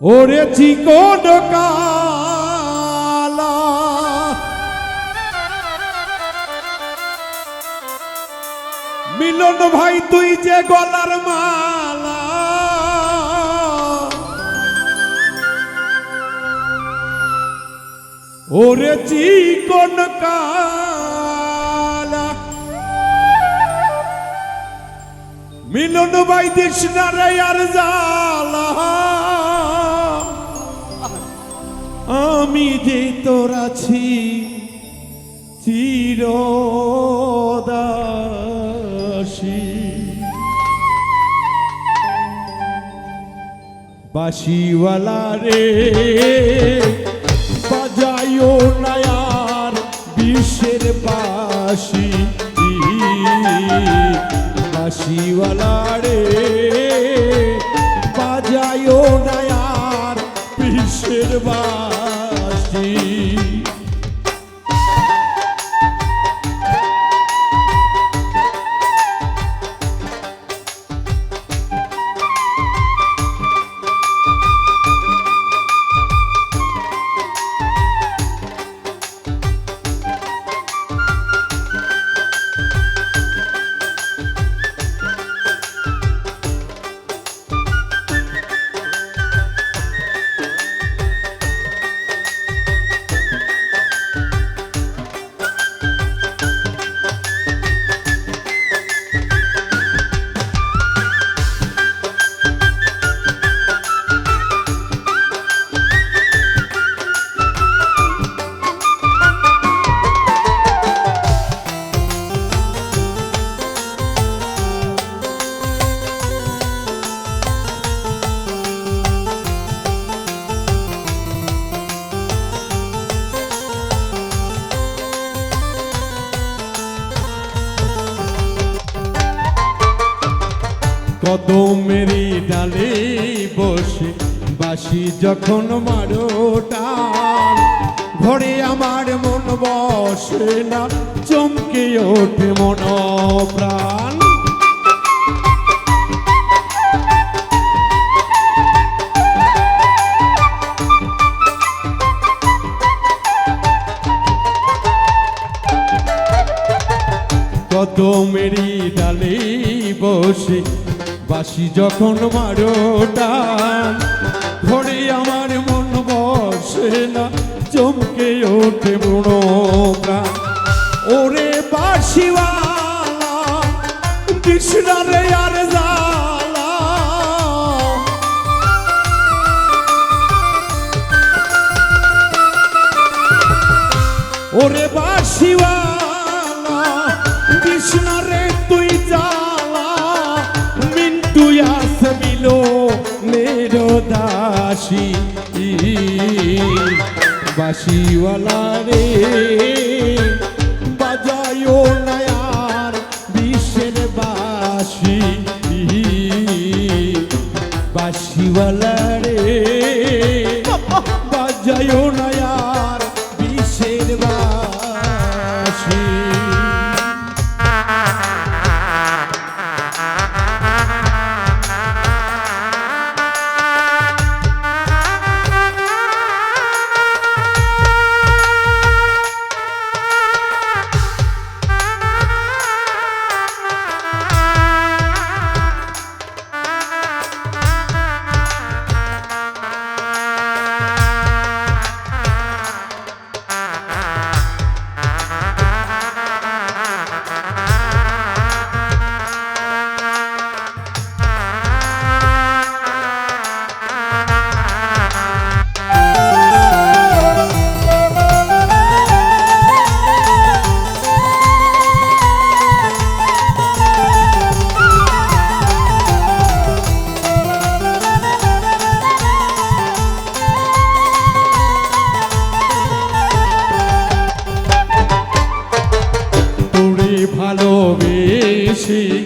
ওরে চিকন কালা মিলন ভাই, তুই যে গলার মালা। ওরে চিকন কালা মিলন ভাই দিস না রে আর জালা আমি যে তোর আছি, চিরদাসী। বাসিওয়ালা রে, বাজাইও নায়ার বিশ্বের বাসি বাসিওয়ালা রে, বাজাইও নায়ার বিশ্বের বাসি কদমেরি ডালে বসে বাসি যখন মারো টান, ঘরে আমার মন বসে না, চমকে ওঠে মন প্রাণ। কত মেরি ডালে বসে বাসি যখন মারো টান, ঘরে আমার মন বসে না, চমকে ওঠে বুড়ো ওরে বাসিওয়ালা, কৃষ্ণারে আর দাসী বাসিওয়ালা রে বাজায়ও নয়ার বিশ্বের বাসি বাসিওয়ালা আরও বেশি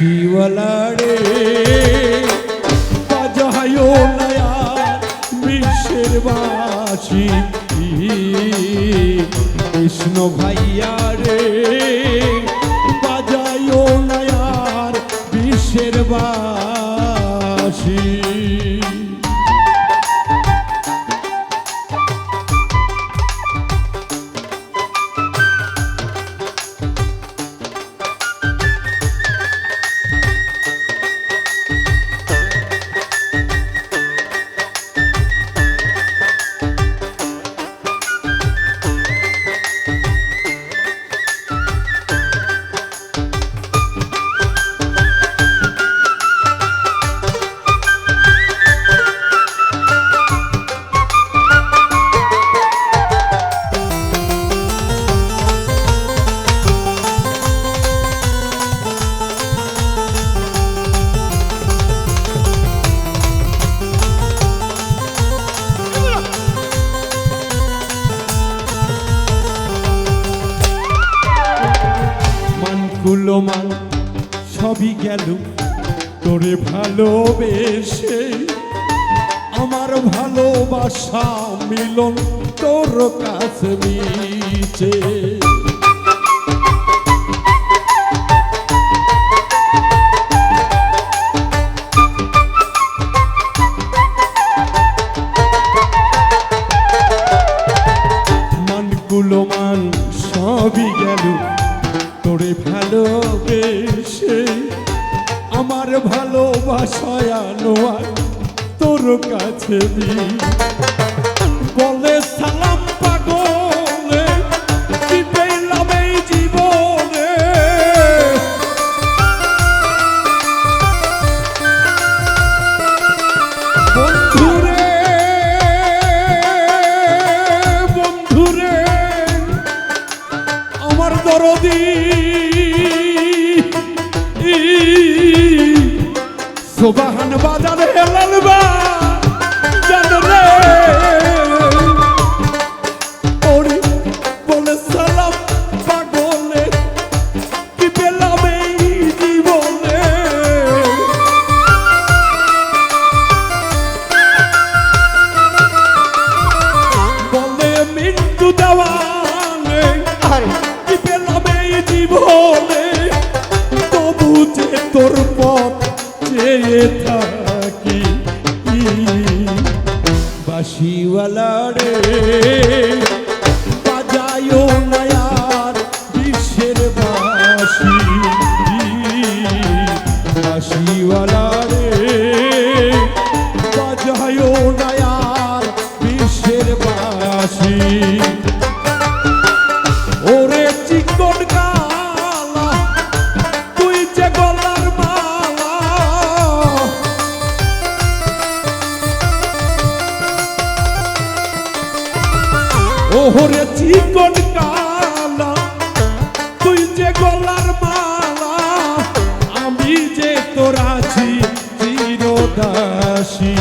বাসিওয়ালা রে বাজায় নয়া বিশ্বের বাসি কৃষ্ণ ভাইয়া মান সবই গেল। তোরে ভালোবেসে আমার ভালোবাসা মিলন তোর কাছে মিছে মান সবই গেল। তোরে ভালোবেসে আমার ভালোবাসায় আনোয়ার তোর কাছে দি কি পেলাম এই জীবনে? তবু যে তোর পথ চেয়ে থাকি। বাসিওয়ালা রে। ওরে চিকন কালা, তুই যে গলার মালা, আমি যে তোর আছি চিরদাসী।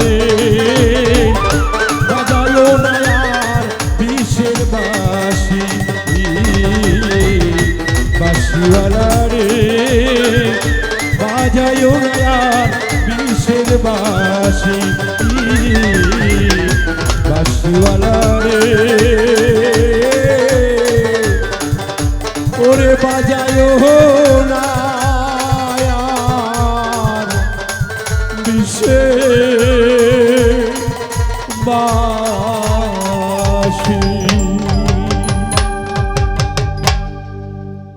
রে বাজায়ো নয়ার বাসি বাসিওয়ালা রে বাজায়ো নয়ার বিষের বাসি বাসিওয়ালা রে